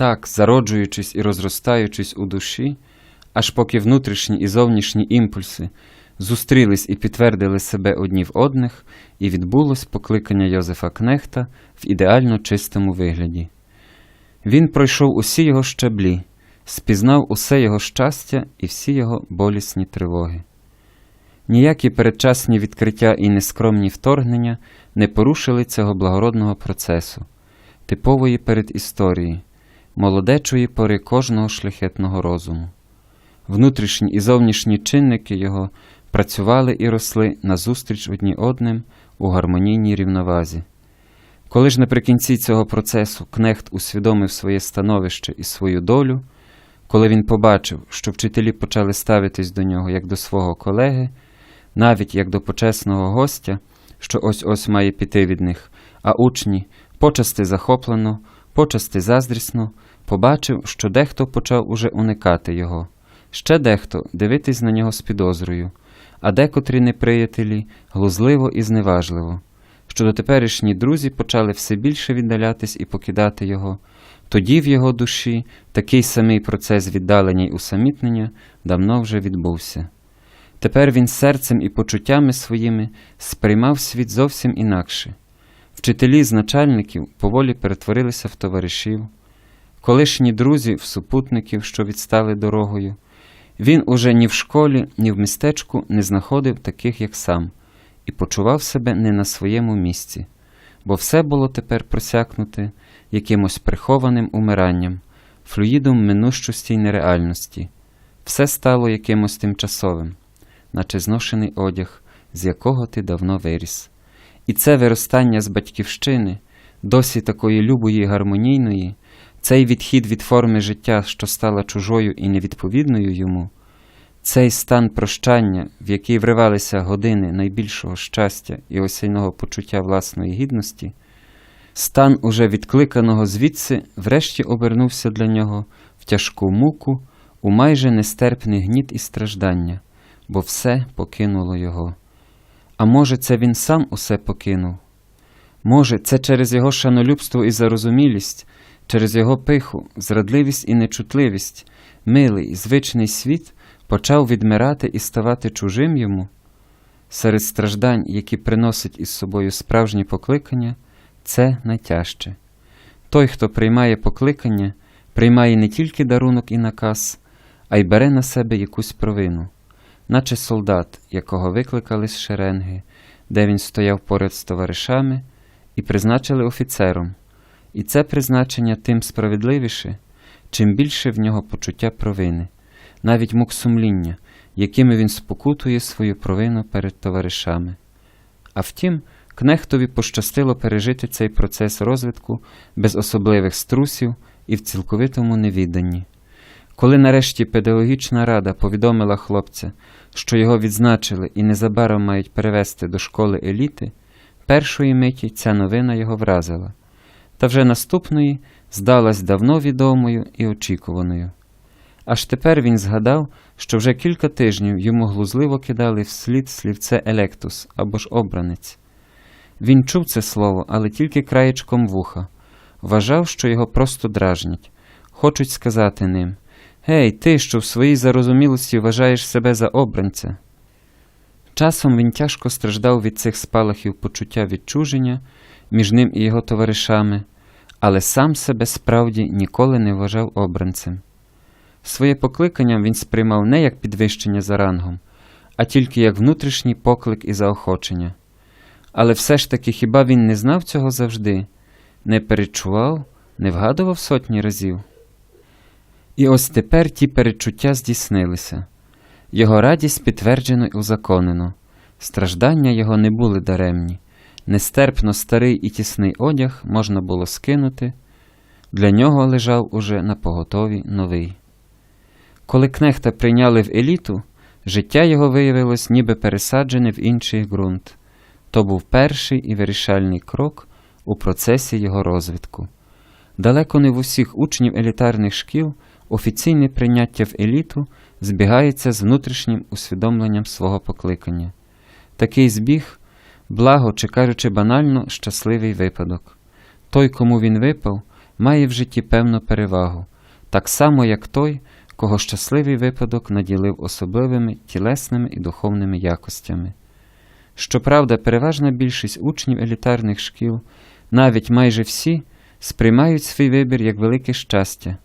Так, зароджуючись і розростаючись у душі, аж поки внутрішні і зовнішні імпульси зустрілись і підтвердили себе одні в одних, і відбулось покликання Йозефа Кнехта в ідеально чистому вигляді. Він пройшов усі його щаблі, спізнав усе його щастя і всі його болісні тривоги. Ніякі передчасні відкриття і нескромні вторгнення не порушили цього благородного процесу, типової передісторії, молодечої пори кожного шляхетного розуму. Внутрішні і зовнішні чинники його працювали і росли назустріч одні одним у гармонійній рівновазі. Коли ж наприкінці цього процесу Кнехт усвідомив своє становище і свою долю, коли він побачив, що вчителі почали ставитись до нього як до свого колеги, навіть як до почесного гостя, що ось ось має піти від них, а учні почасти захоплено, почасти заздрісно, побачив, що дехто почав уже уникати його, ще дехто дивитись на нього з підозрою, а декотрі неприятелі глузливо і зневажливо. Що дотеперішні друзі почали все більше віддалятись і покидати його, тоді в його душі такий самий процес віддалення й усамітнення давно вже відбувся. Тепер він серцем і почуттями своїми сприймав світ зовсім інакше. Вчителі з начальників поволі перетворилися в товаришів, колишні друзі в супутників, що відстали дорогою. Він уже ні в школі, ні в містечку не знаходив таких, як сам, і почував себе не на своєму місці, бо все було тепер просякнуте якимось прихованим умиранням, флюїдом минущості й нереальності. Все стало якимось тимчасовим, наче зношений одяг, з якого ти давно виріс. І це виростання з батьківщини, досі такої любої гармонійної, цей відхід від форми життя, що стала чужою і невідповідною йому, цей стан прощання, в який вривалися години найбільшого щастя і осяйного почуття власної гідності, стан уже відкликаного звідси, врешті обернувся для нього в тяжку муку, у майже нестерпний гніт і страждання, бо все покинуло його. А може, це він сам усе покинув? Може, це через його шанолюбство і зарозумілість, через його пиху, зрадливість і нечутливість, милий, звичний світ почав відмирати і ставати чужим йому? Серед страждань, які приносить із собою справжні покликання, це найтяжче. Той, хто приймає покликання, приймає не тільки дарунок і наказ, а й бере на себе якусь провину, наче солдат, якого викликали з шеренги, де він стояв поряд з товаришами, і призначили офіцером. І це призначення тим справедливіше, чим більше в нього почуття провини, навіть мук сумління, якими він спокутує свою провину перед товаришами. А втім, Кнехтові пощастило пережити цей процес розвитку без особливих струсів і в цілковитому невіданні. Коли нарешті педагогічна рада повідомила хлопця, що його відзначили і незабаром мають перевести до школи еліти, першої миті ця новина його вразила, та вже наступної здалась давно відомою і очікуваною. Аж тепер він згадав, що вже кілька тижнів йому глузливо кидали вслід слівце електус або ж обранець. Він чув це слово, але тільки краєчком вуха, вважав, що його просто дражнять, хочуть сказати ним Гей, ти, що в своїй зарозумілості вважаєш себе за обранця. Часом він тяжко страждав від цих спалахів почуття відчуження між ним і його товаришами, але сам себе справді ніколи не вважав обранцем. Своє покликання він сприймав не як підвищення за рангом, а тільки як внутрішній поклик і заохочення. Але все ж таки хіба він не знав цього завжди, не перечував, не вгадував сотні разів? І ось тепер ті перечуття здійснилися. Його радість підтверджено і узаконено, страждання його не були даремні, нестерпно старий і тісний одяг можна було скинути, для нього лежав уже на поготові новий. Коли кнехта прийняли в еліту, життя його виявилось ніби пересаджене в інший ґрунт. То був перший і вирішальний крок у процесі його розвитку. Далеко не в усіх учнів елітарних шкіл офіційне прийняття в еліту збігається з внутрішнім усвідомленням свого покликання. Такий збіг, благо чи кажучи банально, щасливий випадок. Той, кому він випав, має в житті певну перевагу, так само як той, кого щасливий випадок наділив особливими тілесними і духовними якостями. Щоправда, переважна більшість учнів елітарних шкіл, навіть майже всі, сприймають свій вибір як велике щастя,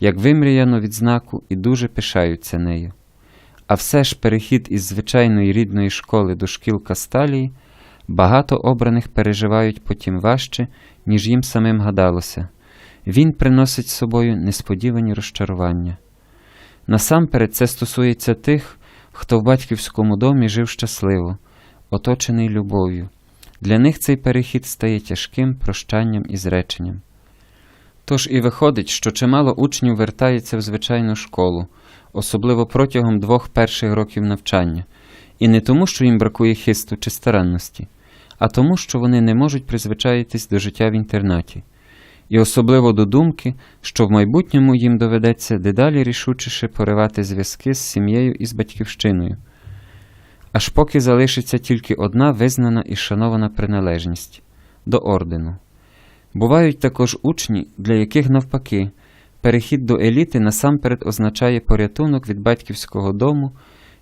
як вимріяну відзнаку і дуже пишаються нею. А все ж перехід із звичайної рідної школи до шкіл Касталії багато обраних переживають потім важче, ніж їм самим гадалося. Він приносить з собою несподівані розчарування. Насамперед це стосується тих, хто в батьківському домі жив щасливо, оточений любов'ю. Для них цей перехід стає тяжким прощанням і зреченням. Тож і виходить, що чимало учнів вертається в звичайну школу, особливо протягом двох перших років навчання, і не тому, що їм бракує хисту чи старанності, а тому, що вони не можуть призвичаїтись до життя в інтернаті, і особливо до думки, що в майбутньому їм доведеться дедалі рішучіше поривати зв'язки з сім'єю і з батьківщиною, аж поки залишиться тільки одна визнана і шанована приналежність до ордену. Бувають також учні, для яких навпаки перехід до еліти насамперед означає порятунок від батьківського дому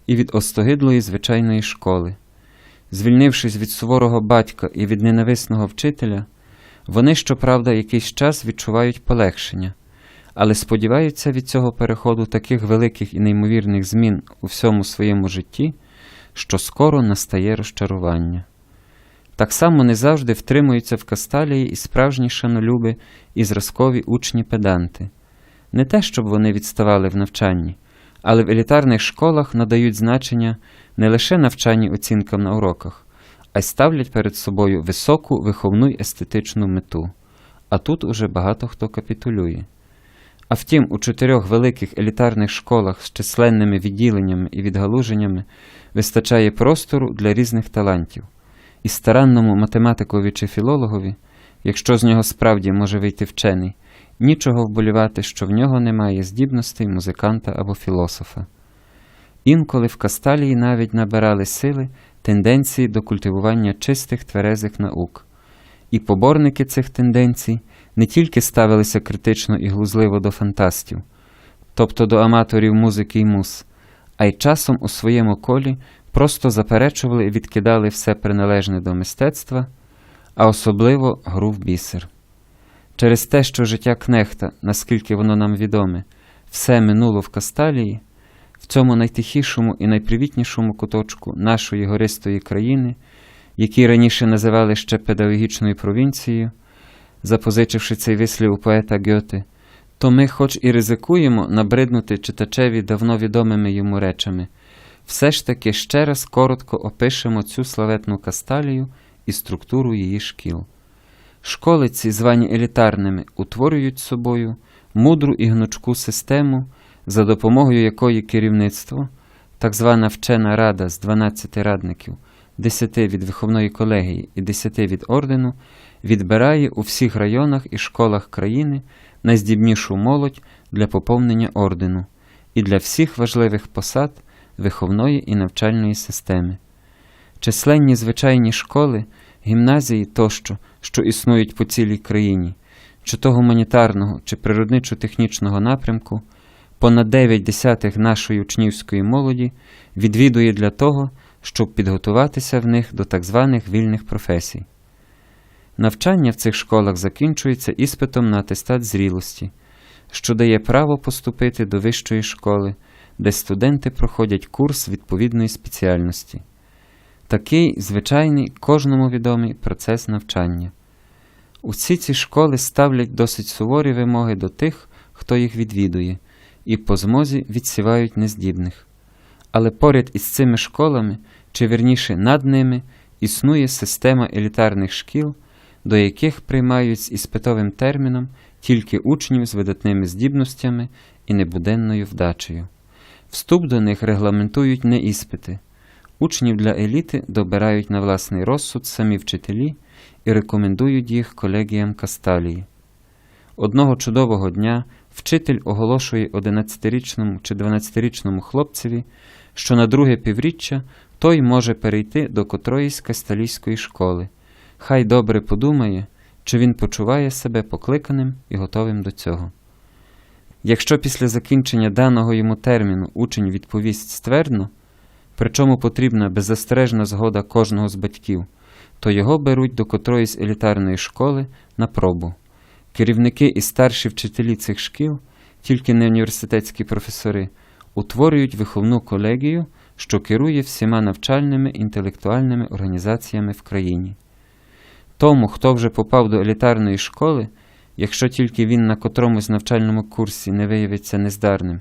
і від остогидлої звичайної школи. Звільнившись від суворого батька і від ненависного вчителя, вони, щоправда, якийсь час відчувають полегшення, але сподіваються від цього переходу таких великих і неймовірних змін у всьому своєму житті, що скоро настає розчарування. Так само не завжди втримуються в касталії і справжні шанолюби і зразкові учні педанти. Не те, щоб вони відставали в навчанні, але в елітарних школах надають значення не лише навчанні оцінкам на уроках, а й ставлять перед собою високу виховну й естетичну мету. А тут уже багато хто капітулює. А втім, у чотирьох великих елітарних школах з численними відділеннями і відгалуженнями вистачає простору для різних талантів і старанному математикові чи філологові, якщо з нього справді може вийти вчений, нічого вболівати, що в нього немає здібностей музиканта або філософа. Інколи в Касталії навіть набирали сили тенденції до культивування чистих тверезих наук, і поборники цих тенденцій не тільки ставилися критично і глузливо до фантастів, тобто до аматорів музики й мус, а й часом у своєму колі просто заперечували і відкидали все приналежне до мистецтва, а особливо гру в бісер. Через те, що життя кнехта, наскільки воно нам відоме, все минуло в Касталії, в цьому найтихішому і найпривітнішому куточку нашої гористої країни, який раніше називали ще педагогічною провінцією, запозичивши цей вислів у поета Гьоте, то ми, хоч і ризикуємо набриднути читачеві давно відомими йому речами, все ж таки ще раз коротко опишемо цю славетну касталію і структуру її шкіл. Школи ці, звані елітарними, утворюють собою мудру і гнучку систему, за допомогою якої керівництво, так звана вчена рада з 12 радників, 10 від виховної колегії і 10 від ордену, відбирає у всіх районах і школах країни найздібнішу молодь для поповнення ордену і для всіх важливих посад виховної і навчальної системи. Численні звичайні школи, гімназії тощо, що існують по цілій країні, чи то гуманітарного, чи природничо-технічного напрямку, понад 9 десятих нашої учнівської молоді відвідує для того, щоб підготуватися в них до так званих вільних професій. Навчання в цих школах закінчується іспитом на атестат зрілості, що дає право поступити до вищої школи, де студенти проходять курс відповідної спеціальності. Такий звичайний кожному відомий процес навчання. Усі ці школи ставлять досить суворі вимоги до тих, хто їх відвідує, і по змозі відсівають нездібних. Але поряд із цими школами, чи вірніше над ними, існує система елітарних шкіл, до яких приймають з іспитовим терміном тільки учнів з видатними здібностями і небуденною вдачею. Вступ до них регламентують не іспити. Учнів для еліти добирають на власний розсуд самі вчителі і рекомендують їх колегіям Касталії. Одного чудового дня вчитель оголошує 11-річному чи 12-річному хлопцеві, що на друге півріччя той може перейти до котроїсь касталійської школи. Хай добре подумає, чи він почуває себе покликаним і готовим до цього. Якщо після закінчення даного йому терміну учень відповість ствердно, причому потрібна беззастережна згода кожного з батьків, то його беруть до котроїсь елітарної школи на пробу. Керівники і старші вчителі цих шкіл, тільки не університетські професори, утворюють виховну колегію, що керує всіма навчальними інтелектуальними організаціями в країні. Тому, хто вже попав до елітарної школи, якщо тільки він на котромусь навчальному курсі не виявиться нездарним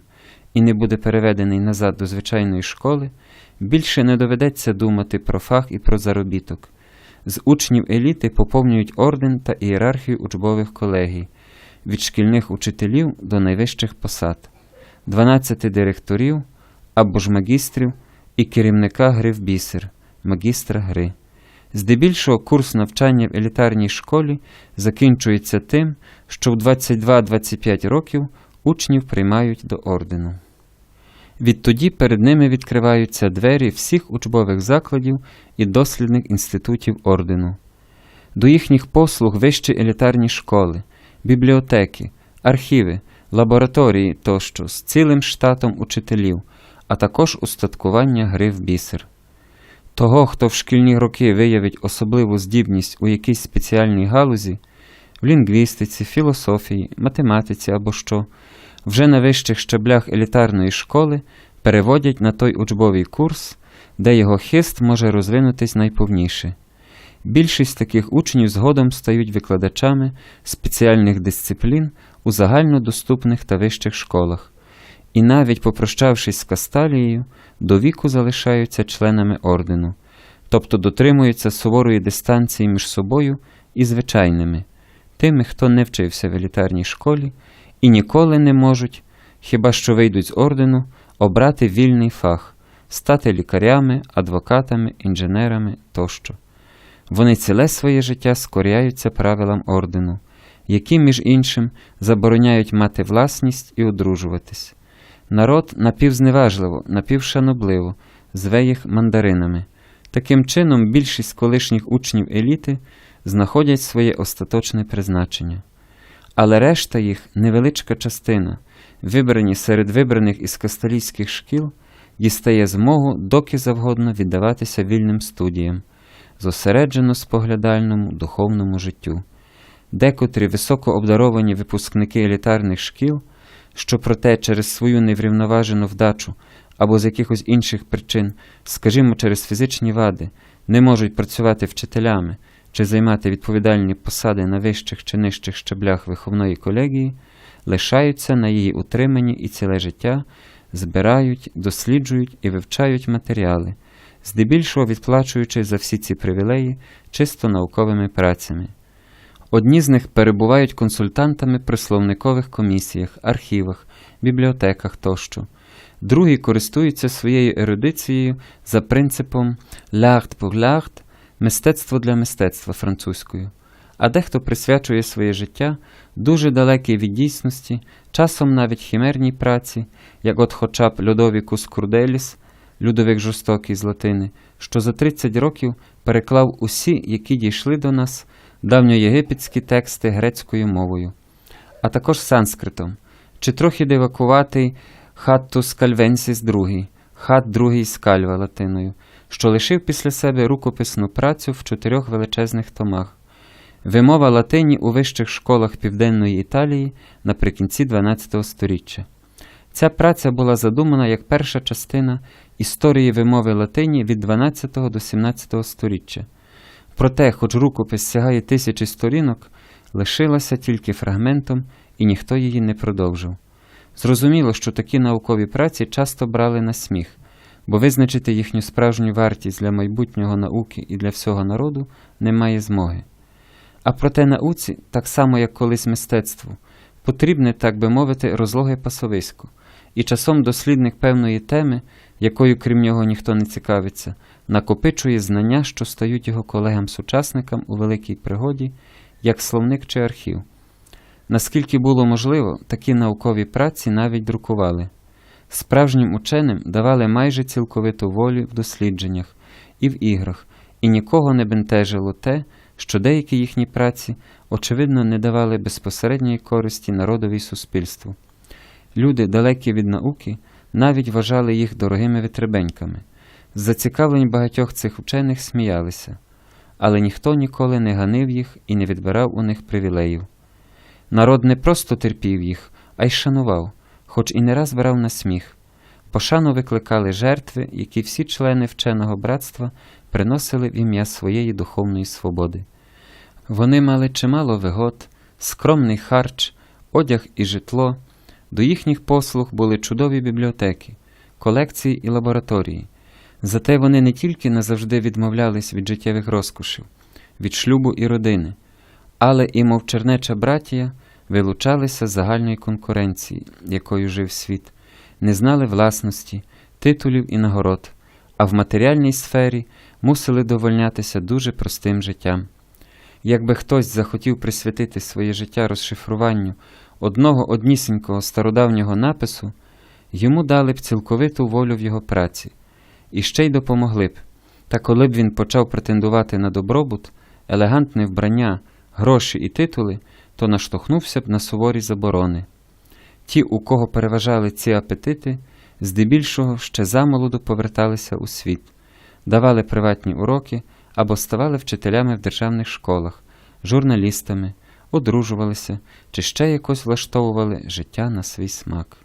і не буде переведений назад до звичайної школи, більше не доведеться думати про фах і про заробіток. З учнів еліти поповнюють орден та ієрархію учбових колегій, від шкільних учителів до найвищих посад, 12 директорів або ж магістрів і керівника гри в бісер, магістра гри. Здебільшого курс навчання в елітарній школі закінчується тим, що в 22-25 років учнів приймають до ордену. Відтоді перед ними відкриваються двері всіх учбових закладів і дослідних інститутів ордену. До їхніх послуг вищі елітарні школи, бібліотеки, архіви, лабораторії тощо з цілим штатом учителів, а також устаткування гри в бісер. Того, хто в шкільні роки виявить особливу здібність у якійсь спеціальній галузі, в лінгвістиці, філософії, математиці або що, вже на вищих щаблях елітарної школи переводять на той учбовий курс, де його хист може розвинутись найповніше. Більшість таких учнів згодом стають викладачами спеціальних дисциплін у загальнодоступних та вищих школах, і навіть попрощавшись з Касталією, до віку залишаються членами ордену, тобто дотримуються суворої дистанції між собою і звичайними, тими, хто не вчився в елітарній школі і ніколи не можуть, хіба що вийдуть з ордену, обрати вільний фах, стати лікарями, адвокатами, інженерами тощо. Вони ціле своє життя скоряються правилам ордену, які, між іншим, забороняють мати власність і одружуватись. Народ напівзневажливо, напівшанобливо зве їх мандаринами. Таким чином, більшість колишніх учнів еліти знаходять своє остаточне призначення. Але решта їх невеличка частина, вибрані серед вибраних із касталійських шкіл, дістає змогу доки завгодно віддаватися вільним студіям, зосереджено споглядальному духовному життю. Декотрі високо обдаровані випускники елітарних шкіл, що проте через свою неврівноважену вдачу або з якихось інших причин, скажімо, через фізичні вади, не можуть працювати вчителями чи займати відповідальні посади на вищих чи нижчих щаблях виховної колегії, лишаються на її утриманні і ціле життя, збирають, досліджують і вивчають матеріали, здебільшого відплачуючи за всі ці привілеї чисто науковими працями. Одні з них перебувають консультантами при словникових комісіях, архівах, бібліотеках тощо. Другі користуються своєю ерудицією за принципом l'art pour l'art – мистецтво для мистецтва французькою, а дехто присвячує своє життя дуже далекій від дійсності, часом навіть хімерній праці, як от хоча б Людовікус Курделіс, Людовик Жорстокий з Латини, що за 30 років переклав усі, які дійшли до нас, давньоєгипетські тексти грецькою мовою, а також санскритом, чи трохи дивакуватий Хаттус Кальвенсіс II, хат другий Скальва латиною, що лишив після себе рукописну працю в чотирьох величезних томах. Вимова латині у вищих школах Південної Італії наприкінці 12 століття. Ця праця була задумана як перша частина історії вимови латині від 12 до 17 століття. Проте, хоч рукопис сягає тисячі сторінок, лишилася тільки фрагментом, і ніхто її не продовжив. Зрозуміло, що такі наукові праці часто брали на сміх, бо визначити їхню справжню вартість для майбутнього науки і для всього народу немає змоги. А проте науці, так само як колись мистецтву, потрібне, так би мовити, розлоге пасовисько, і часом дослідник певної теми, якою крім нього ніхто не цікавиться, накопичує знання, що стають його колегам-сучасникам у великій пригоді, як словник чи архів. Наскільки було можливо, такі наукові праці навіть друкували. Справжнім ученим давали майже цілковиту волю в дослідженнях і в іграх, і нікого не бентежило те, що деякі їхні праці, очевидно, не давали безпосередньої користі народові суспільству. Люди, далекі від науки, навіть вважали їх дорогими витребеньками. З зацікавлень багатьох цих вчених сміялися, але ніхто ніколи не ганив їх і не відбирав у них привілеїв. Народ не просто терпів їх, а й шанував, хоч і не раз брав на сміх. Пошану викликали жертви, які всі члени вченого братства приносили в ім'я своєї духовної свободи. Вони мали чимало вигод, скромний харч, одяг і житло. До їхніх послуг були чудові бібліотеки, колекції і лабораторії. Зате вони не тільки назавжди відмовлялись від життєвих розкошів, від шлюбу і родини, але і, мов чернеча братія, вилучалися з загальної конкуренції, якою жив світ, не знали власності, титулів і нагород, а в матеріальній сфері мусили довольнятися дуже простим життям. Якби хтось захотів присвятити своє життя розшифруванню одного однісінького стародавнього напису, йому дали б цілковиту волю в його праці, і ще й допомогли б. Та коли б він почав претендувати на добробут, елегантне вбрання, гроші і титули, то наштовхнувся б на суворі заборони. Ті, у кого переважали ці апетити, здебільшого ще замолоду поверталися у світ, давали приватні уроки або ставали вчителями в державних школах, журналістами, одружувалися чи ще якось влаштовували життя на свій смак.